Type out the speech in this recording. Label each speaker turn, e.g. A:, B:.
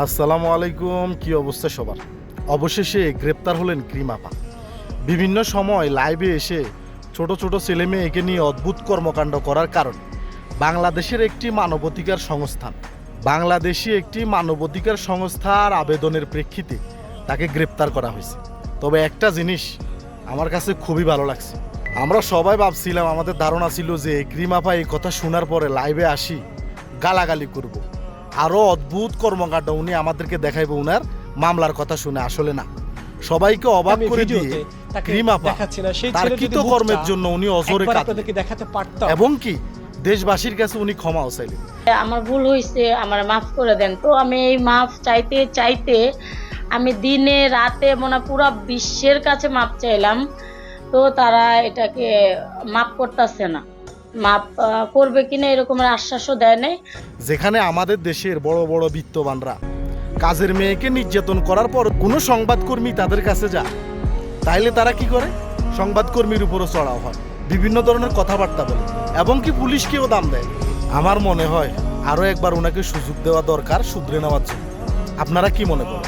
A: আসসালামু আলাইকুম, কি অবস্থা সবার? অবশেষে গ্রেপ্তার হলেন ক্রিমাপা বিভিন্ন সময় লাইভে এসে ছোট ছোট ছেলে মেয়েকে নিয়ে অদ্ভুত কর্মকাণ্ড করার কারণে বাংলাদেশের একটি মানবাধিকার সংস্থান, বাংলাদেশি একটি মানবাধিকার সংস্থার আবেদনের প্রেক্ষিতে তাকে গ্রেপ্তার করা হয়েছে। তবে একটা জিনিস আমার কাছে খুবই ভালো লাগছে। আমরা সবাই ভাবছিলাম, আমাদের ধারণা ছিল যে ক্রিমাপা এই কথা শোনার পরে লাইভে আসি, গালাগালি করব। আরও অদ্ভুত কর্মকাণ্ড উনি আমাদেরকে দেখাইবো উনার মামলার কথা শুনে আসলে না। সবাইকে অবাক করে দিয়ে তার কৃতকর্মের
B: মুখটা
A: জন্য উনি অজরে
B: দেখাতে পারতাম।
A: এবং কি? দেশবাসীর কাছে উনি ক্ষমাও চাইলেন।
C: আমার ভুল হয়েছে আমার মাফ করে দেন। তো আমি এই মাফ চাইতে চাইতে আমি দিনে রাতে মনে হয় পুরো বিশ্বের কাছে মাপ চাইলাম। তো তারা এটাকে মাপ করতেছে না। করবে কিনা এরকমের আশ্বাসও দেয় নাই।
A: যেখানে আমাদের দেশের বড় বড় বিত্তবানরা কাজের মেয়েকে নির্যাতন করার পর কোনো সংবাদকর্মী তাদের কাছে যা তাইলে তারা কি করে? সংবাদকর্মীর উপরও চড়াও হয়, বিভিন্ন ধরনের কথাবার্তা বলে, এবং কি পুলিশকেও দাম দেয়। আমার মনে হয় আরও একবার ওনাকে সুযোগ দেওয়া দরকার, শুধরে নেওয়ার জন্য। আপনারা কি মনে করেন?